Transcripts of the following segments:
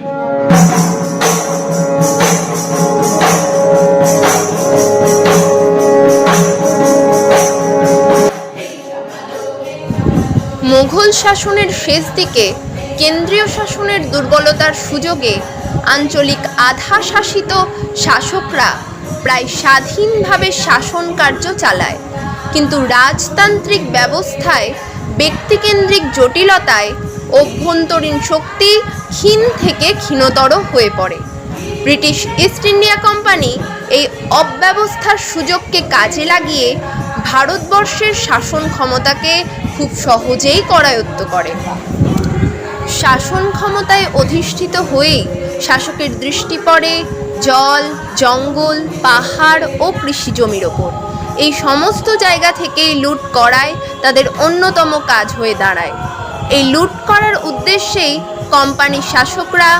মুঘল শাসনের শেষ দিকে কেন্দ্রীয় শাসনের দুর্বলতার সুযোগে আঞ্চলিক আধা শাসিত শাসকরা প্রায় স্বাধীনভাবে শাসন কার্য চালায়। কিন্তু রাজতান্ত্রিক ব্যবস্থায় ব্যক্তিকেন্দ্রিক জটিলতায় অভ্যন্তরীণ শক্তি ক্ষীণ থেকে ক্ষীণতর হয়ে পড়ে। ব্রিটিশ ইস্ট ইন্ডিয়া কোম্পানি এই অব্যবস্থার সুযোগকে কাজে লাগিয়ে ভারতবর্ষের শাসন ক্ষমতাকে খুব সহজেই করায়ত্ত করে। শাসন ক্ষমতায় অধিষ্ঠিত হয়েই শাসকের দৃষ্টি পড়ে জল, জঙ্গল, পাহাড় ও কৃষি জমির ওপর। এই সমস্ত জায়গা থেকেই লুট করায় তাদের অন্যতম কাজ হয়ে দাঁড়ায়। এই লুট করার উদ্দেশ্যেই কোম্পানির শাসকরা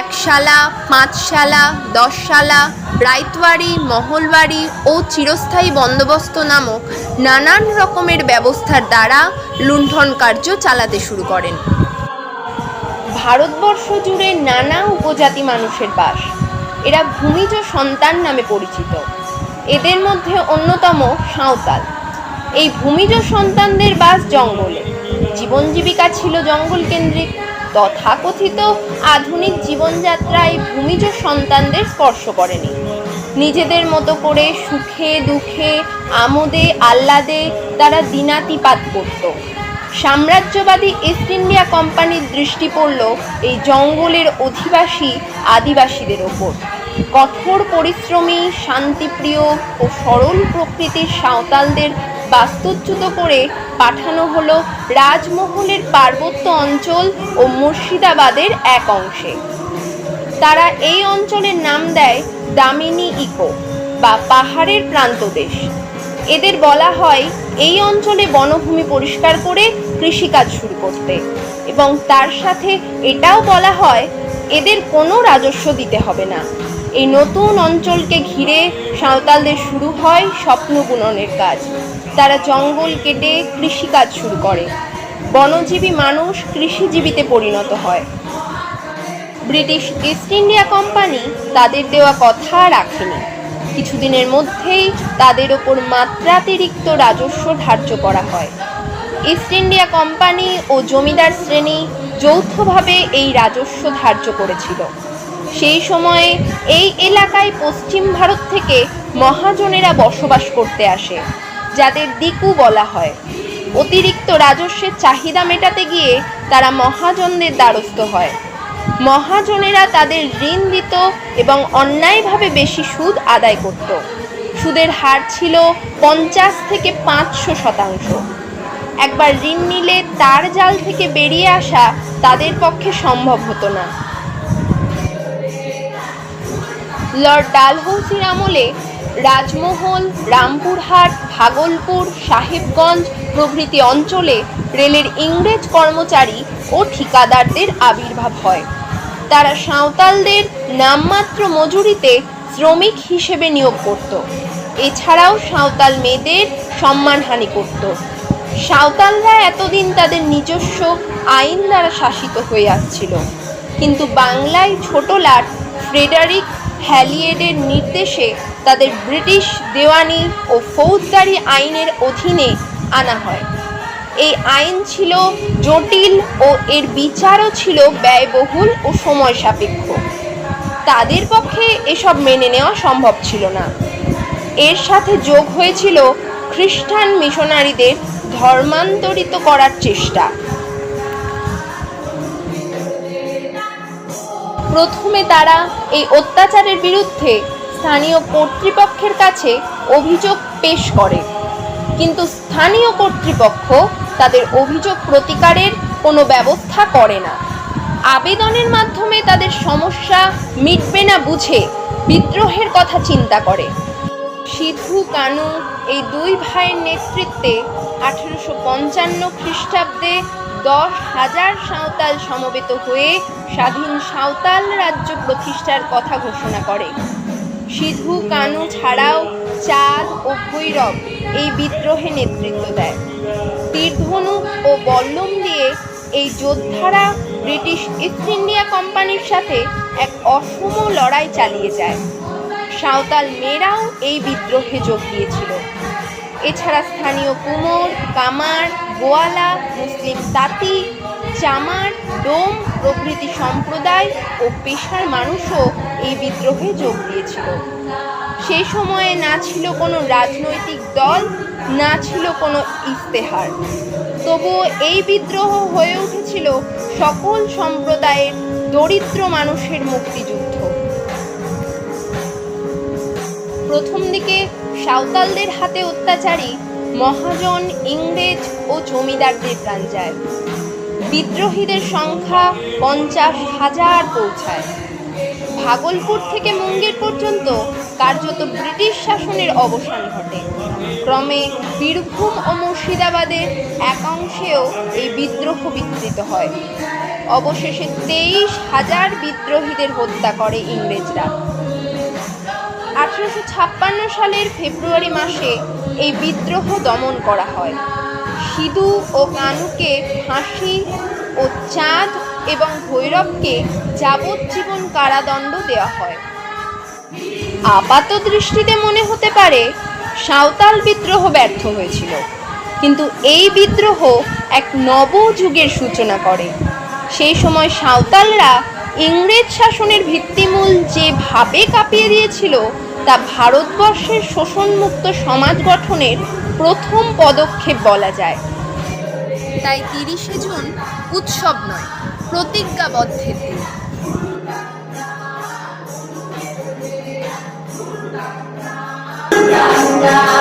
একশালা, পাঁচশালা, দশশালা রাইতবাড়ি মহলবাড়ি ও চিরস্থায়ী বন্দোবস্ত নামক নানান রকমের ব্যবস্থার দ্বারা লুণ্ঠন কার্য চালাতে শুরু করেন। ভারতবর্ষ জুড়ে নানা উপজাতি মানুষের বাস। এরা ভূমিজ সন্তান নামে পরিচিত। এদের মধ্যে অন্যতম সাঁওতাল। এই ভূমিজ সন্তানদের বাস জঙ্গলে। জীবন জীবিকা ছিল জঙ্গল কেন্দ্রিক, তথাকথিত আধুনিক জীবনযাত্রায় ভূমিজ সন্তানদের স্পর্শ করেনি। নিজেদের মতো করে সুখে, দুঃখে, আমোদে, আহ্লাদে তারা দিনাতিপাত করতো। সাম্রাজ্যবাদী ইস্ট ইন্ডিয়া কোম্পানির দৃষ্টি পড়ল এই জঙ্গলের অধিবাসী আদিবাসীদের ওপর। কঠোর পরিশ্রমী, শান্তিপ্রিয় ও সরল প্রকৃতির সাঁওতালদের বাস্তুচ্যুত করে পাঠানো হলো রাজমহলের পার্বত্য অঞ্চল ও মুর্শিদাবাদের এক অংশে। তারা এই অঞ্চলের নাম দেয় দামিনী ইকো বা পাহাড়ের প্রান্তদেশ এদের বলা হয় এই অঞ্চলে বনভূমি পরিষ্কার করে কৃষিকাজ শুরু করতে এবং তার সাথে এটাও বলা হয় এদের কোনো রাজস্ব দিতে হবে না। এই নতুন অঞ্চলকে ঘিরে সাঁওতালদের শুরু হয় স্বপ্ন বুননের কাজ। তারা জঙ্গল কেটে কৃষিকাজ শুরু করে। বনজীবী মানুষ কৃষিজীবীতে পরিণত হয়। ব্রিটিশ ইস্ট ইন্ডিয়া কোম্পানি তাদের দেওয়া কথা রাখেনি। কিছুদিনের মধ্যেই তাদের ওপর মাত্রাতিরিক্ত রাজস্ব ধার্য করা হয়। ইস্ট ইন্ডিয়া কোম্পানি ও জমিদার শ্রেণি যৌথভাবে এই রাজস্ব ধার্য করেছিল। সেই সময়ে এই এলাকায় পশ্চিম ভারত থেকে মহাজনেরা বসবাস করতে আসে। যাদের দিকু বলা হয়। অতিরিক্ত রাজস্বের চাহিদা মেটাতে গিয়ে তারা মহাজনদের দ্বারস্থ হয়। মহাজনেরা তাদের ঋণ দিত এবং অন্যায়ভাবে বেশি সুদ আদায় করত। সুদের হার ছিল পঞ্চাশ থেকে পাঁচশো শতাংশ। একবার ঋণ নিলে তার জাল থেকে বেরিয়ে আসা তাদের পক্ষে সম্ভব হতো না। লর্ড ডালহৌসির আমলে রাজমহল, রামপুরহাট, ভাগলপুর, সাহেবগঞ্জ প্রভৃতি অঞ্চলে রেলের ইংরেজ কর্মচারী ও ঠিকাদারদের আবির্ভাব হয়। তারা সাঁওতালদের নামমাত্র মজুরিতে শ্রমিক হিসেবে নিয়োগ করত। এছাড়াও সাঁওতাল মেয়েদের সম্মানহানি করত। সাঁওতালরা এতদিন তাদের নিজস্ব আইন দ্বারা শাসিত হয়ে আসছিল। কিন্তু বাংলায় ছোট লাট ফ্রেডারিক হ্যালিয়েডের নির্দেশে তাদের ব্রিটিশ দেওয়ানি ও ফৌজদারি আইনের অধীনে আনা হয়। এই আইন ছিল জটিল ও এর বিচারও ছিল ব্যয়বহুল ও সময় সাপেক্ষ। তাদের পক্ষে এসব মেনে নেওয়া সম্ভব ছিল না। এর সাথে যোগ হয়েছিল খ্রিস্টান মিশনারিদের ধর্মান্তরিত করার চেষ্টা। প্রথমে তারা এই অত্যাচারের বিরুদ্ধে স্থানীয় কর্তৃপক্ষের কাছে অভিযোগ পেশ করে। কিন্তু স্থানীয় কর্তৃপক্ষ তাদের অভিযোগ প্রতিকারের কোনো ব্যবস্থা করে না। আবেদনের মাধ্যমে তাদের সমস্যা মিটবে না বুঝে বিদ্রোহের কথা চিন্তা করে। সিধু কানু, এই দুই ভাইয়ের নেতৃত্বে আঠেরোশো পঞ্চান্ন খ্রিস্টাব্দে দশ হাজার সাঁওতাল সমবেত হয়ে স্বাধীন সাঁওতাল রাজ্য প্রতিষ্ঠার কথা ঘোষণা করে। সিধু কানু ছাড়াও চাঁদ ও ভৈরব এই বিদ্রোহে নেতৃত্ব দেয়। তীরধনুক ও বল্লম দিয়ে এই যোদ্ধারা ব্রিটিশ ইস্ট ইন্ডিয়া কোম্পানির সাথে এক অসম লড়াই চালিয়ে যায়। সাঁওতাল মেয়েরাও এই বিদ্রোহে যোগ দিয়েছিল। এছাড়া স্থানীয় কুমোর, কামার, গোয়ালা, মুসলিম তাঁতি, চামার, ডোম প্রভৃতি সম্প্রদায় ও পেশার মানুষও এই বিদ্রোহে যোগ দিয়েছিল। সেই সময়ে না ছিল কোনো রাজনৈতিক দল, না ছিল কোনো ইস্তেহার তবুও এই বিদ্রোহ হয়ে উঠেছিল সকল সম্প্রদায়ের দরিদ্র মানুষের মুক্তিযুদ্ধ। প্রথম দিকে সাঁওতালদের হাতে অত্যাচারী মহাজন ইংরেজ ও জমিদারদের প্রাণ যায়। বিদ্রোহীদের সংখ্যা পঞ্চাশ হাজার পৌঁছায়। ভাগলপুর থেকে মুঙ্গের পর্যন্ত কার্যত ব্রিটিশ শাসনের অবসান ঘটে। ক্রমে বীরভূম ও মুর্শিদাবাদের একাংশেও এই বিদ্রোহ বিস্তৃত হয়। অবশেষে তেইশ হাজার বিদ্রোহীদের হত্যা করে ইংরেজরা। আঠারোশো সালের ফেব্রুয়ারি মাসে এই বিদ্রোহ দমন করা হয়। সিধু ও কানুকে ফাঁসি ও চাঁদ এবং ভৈরবকে যাবজ্জীবন কারাদণ্ড দেওয়া হয়। আপাত দৃষ্টিতে মনে হতে পারে, সাঁওতাল বিদ্রোহ ব্যর্থ হয়েছিল। কিন্তু এই বিদ্রোহ এক নব যুগের সূচনা করে। সেই সময় সাঁওতালরা ইংরেজ শাসনের ভিত্তিমূল যেভাবে কাঁপিয়ে দিয়েছিল তা ভারতবর্ষের শোষণমুক্ত সমাজ গঠনের প্রথম পদক্ষেপ বলা যায়। তাই তিরিশে জুন উৎসব নয়, প্রতিজ্ঞাবদ্ধের দিন। Ganga